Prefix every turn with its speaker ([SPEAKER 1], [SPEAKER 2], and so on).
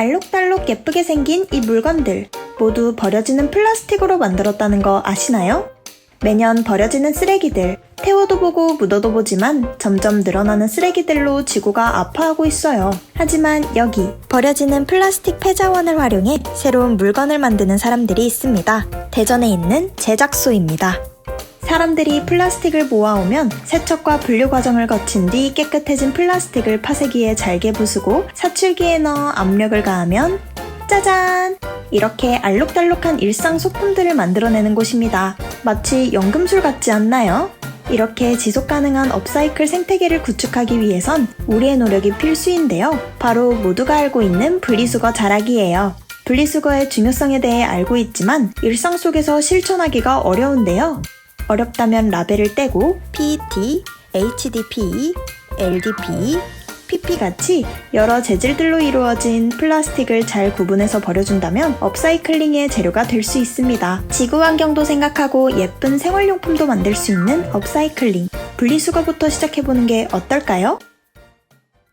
[SPEAKER 1] 알록달록 예쁘게 생긴 이 물건들 모두 버려지는 플라스틱으로 만들었다는 거 아시나요? 매년 버려지는 쓰레기들 태워도 보고 묻어도 보지만 점점 늘어나는 쓰레기들로 지구가 아파하고 있어요. 하지만 여기 버려지는 플라스틱 폐자원을 활용해 새로운 물건을 만드는 사람들이 있습니다. 대전에 있는 제작소입니다. 사람들이 플라스틱을 모아오면 세척과 분류 과정을 거친 뒤 깨끗해진 플라스틱을 파쇄기에 잘게 부수고 사출기에 넣어 압력을 가하면 짜잔! 이렇게 알록달록한 일상 소품들을 만들어내는 곳입니다. 마치 연금술 같지 않나요? 이렇게 지속 가능한 업사이클 생태계를 구축하기 위해선 우리의 노력이 필수인데요. 바로 모두가 알고 있는 분리수거 자락이에요. 분리수거의 중요성에 대해 알고 있지만 일상 속에서 실천하기가 어려운데요. 어렵다면 라벨을 떼고 PET, HDPE, LDPE, PP 같이 여러 재질들로 이루어진 플라스틱을 잘 구분해서 버려준다면 업사이클링의 재료가 될 수 있습니다. 지구 환경도 생각하고 예쁜 생활용품도 만들 수 있는 업사이클링. 분리수거부터 시작해보는 게 어떨까요?